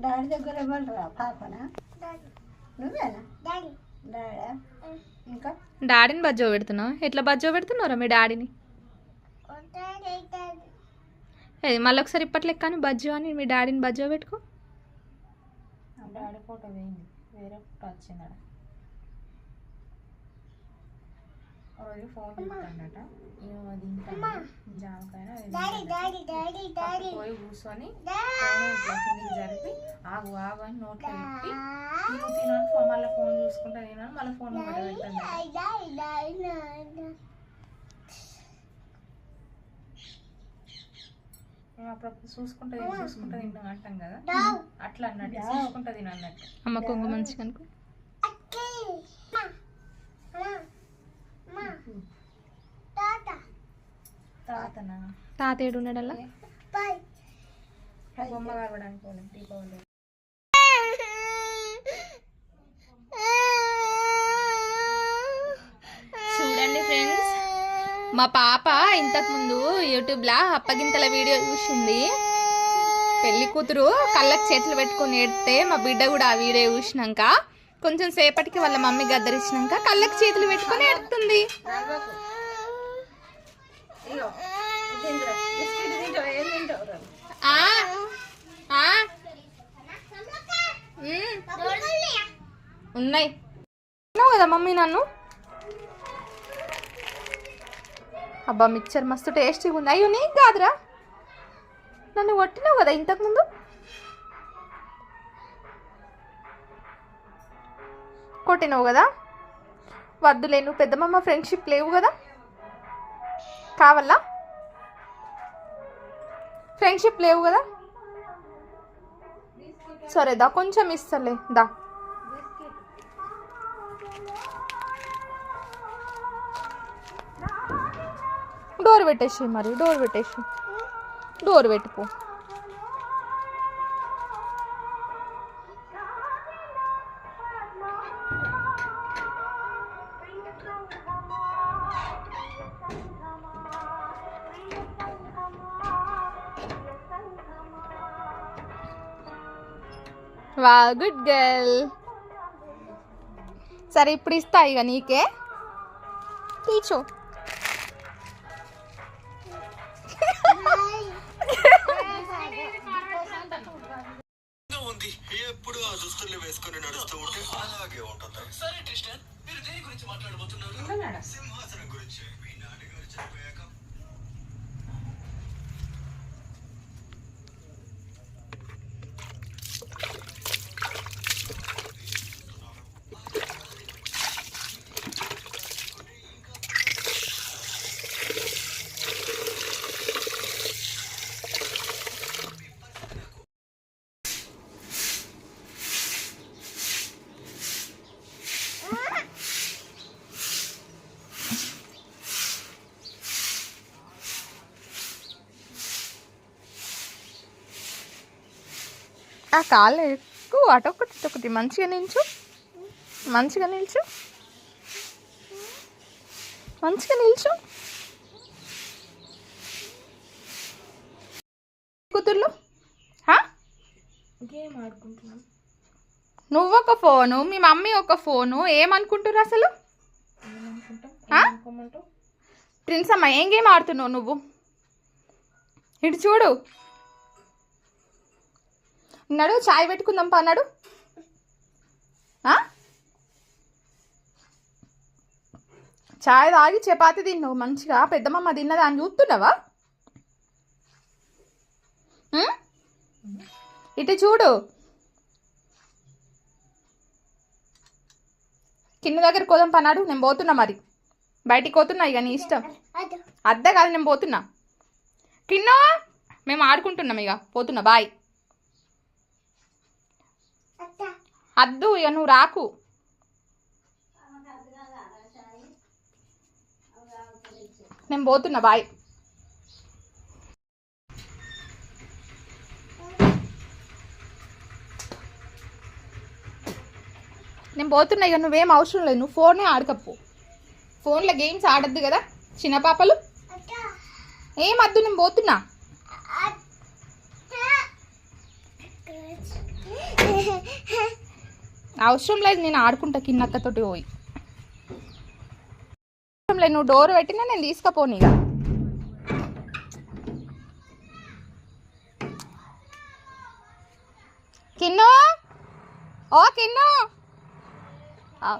Daddy దగ్గర ఇవ్వరా పాపనా? నువ్వేనా? డాడా. ఇంకా? డాడీని బజ్జో పెడుతున్నావు? ఎట్లా బజ్జో పెడుతున్నారా మీ డాడీని? ఏది మళ్ళీ ఒకసారి ఇప్పట్లెక్క అని బజ్జో అని మీ డాడీని బజ్జో పెట్టుకో. డాడీ ఫోటో వేయింది వేరే ఫోటో వచ్చిందట. రోజు ఫోన్ తింటాను జామకాయ పోయి కూర్చొని జరిపి ఆగు ఆగు అని నోట్లో పెట్టి ఫోన్ మళ్ళీ ఫోన్ చూసుకుంటా నేను అని మళ్ళీ ఫోన్ పెట్టండి అప్పుడప్పుడు చూసుకుంటా చూసుకుంటా తింటాం అంటాం కదా. అట్లా అన్నట్టు చూసుకుంటా తిని అన్నట్టు. అమ్మ కొంగు మంచిగా అనుకో. ఉన్నాడల్లా బొమ్మ కలవడానికి పోలేదు దీపావళి. చూడండి ఫ్రెండ్స్ మా పాప ఇంతకుముందు యూట్యూబ్లో అప్పగింతల వీడియో చూసింది. పెళ్ళి కూతురు కళ్ళకి చేతులు పెట్టుకొని ఏడితే మా బిడ్డ కూడా ఆ వీడియో చూసినాక కొంచెం సేపటికి వాళ్ళ మమ్మీ గద్దరిచ్చినాక కళ్ళకి చేతులు పెట్టుకొని ఏడుతుంది. ఉన్నాయి. కదా మమ్మీ నన్ను? అబ్బా మిక్చర్ మస్తు టేస్టీగా ఉంది. అయ్యో నీకు కాదురా? నన్ను కొట్టినావు కదా ఇంతకుముందు? కొట్టినావు కదా? వద్దులే నువ్వు పెద్దమ్మ ఫ్రెండ్షిప్ లేవు కదా? కావాలా? ఫ్రెండ్షిప్ లేవు కదా? సరే దా కొంచెం ఇస్తలే దా. డోర్ పెట్టేసి మరి డోర్ పెట్టేసి డోర్ పెట్టుకో. వా గుడ్ గర్ల్. సరే ఇప్పుడు ఇస్తా ఇక నీకే. తీచు ఉంది. ఎప్పుడు ఆ దుస్తుల్ని వేసుకుని నడుస్తూ ఉంటే అలాగే ఉంటుంది. సరే మీరు దేని గురించి మాట్లాడబోతున్నారు? కాళ్ళు ఎక్కువ అటొకటి ఇటొకటి మంచిగా నిల్చు. మంచిగా నిల్చు. మంచిగా నిల్చు. కూతుర్లు? గేమ్ నువ్వు ఒక ఫోను మీ మమ్మీ ఒక ఫోను. ఏమనుకుంటుర్రు అసలు? ప్రిన్స్ అమ్మ ఏం గేమ్ ఆడుతున్నావు నువ్వు? ఇటు చూడు. నిన్నాడు చాయ్ పెట్టుకుందాం పా చాయ్ తాగి చపాతి తిన్నావు మంచిగా? పెద్దమ్మ తిన్నదా అని చూస్తున్నావా? ఇటు చూడు. కింద దగ్గర కోదాం పన్నాడు నేను పోతున్నా మరి. బయటికి పోతున్నా ఇక నీ ఇష్టం. అద్దె కాదు నేను పోతున్నా. కిన్నో? మేము ఆడుకుంటున్నాం ఇక. పోతున్నా బాయ్. అద్దు ఇక నువ్వు రాకు. నేను పోతున్నా బాయ్. నేను పోతున్నా ఇక నువ్వేం అవసరం లేదు. నువ్వు ఫోనే ఆడకపో. ఫోన్లో గేమ్స్ ఆడద్దు కదా చిన్న పాపలు. ఏం వద్దు నేను పోతున్నా. అవసరం లేదు నేను ఆడుకుంటా కిన్నక్కతోటి పోయి. అవసరం లేదు నువ్వు డోర్ పెట్టినా నేను తీసుకపోను ఇక. కిన్ను? ఓ కిన్ను? ఆ,